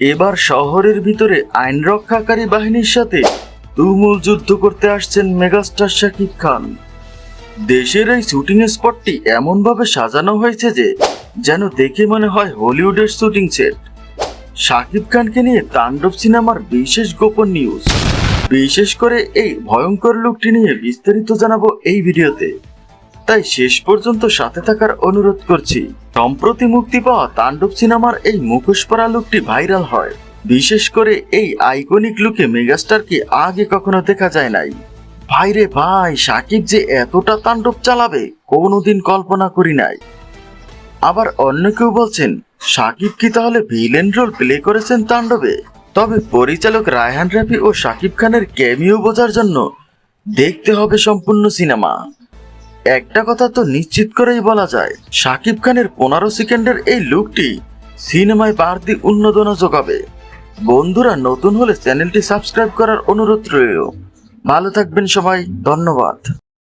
এবার শহরের ভিতরে আইন রক্ষাকারী বাহিনীর সাথে তুমুল যুদ্ধ করতে আসছেন মেগাস্টার শাকিব খান। দেশের এই শুটিং স্পটটি এমনভাবে সাজানো হয়েছে যে, যেন দেখে মনে হয় হলিউডের শুটিং সেট। শাকিব খানকে নিয়ে তাণ্ডব সিনেমার বিশেষ গোপন নিউজ বিশেষ করে এই ভয়ঙ্কর লুকটি নিয়ে বিস্তারিত জানাব এই ভিডিওতে। তাই শেষ পর্যন্ত সাথে থাকার অনুরোধ করছি। সম্প্রতি মুক্তি পাওয়া তাণ্ডব সিনেমার এই মুখোশ পরা লুকটি ভাইরাল হয়। বিশেষ করে এই আইকনিক লুকে মেগাস্টারকে আগে কখনো দেখা যায় নাই। ভাইরে ভাই, সাকিব যে এতটা তাণ্ডব চালাবে, কোনোদিন কল্পনা করি নাই। আবার অন্য কেউ বলছেন, সাকিব কি তাহলে ভিলেন রোল প্লে করেছেন তাণ্ডবে? তবে পরিচালক রায়হান রাফি ও সাকিব খানের ক্যামিও বোঝার জন্য দেখতে হবে সম্পূর্ণ সিনেমা। একটা কথা তো নিশ্চিত করেই বলা যায় শাকিব খানের পনেরো সেকেন্ডের এই লুকটি সিনেমায় বাড়তি উন্নদনা যোগাবে। বন্ধুরা, নতুন হলে চ্যানেলটি সাবস্ক্রাইব করার অনুরোধ রইল। ভালো থাকবেন সবাই, ধন্যবাদ।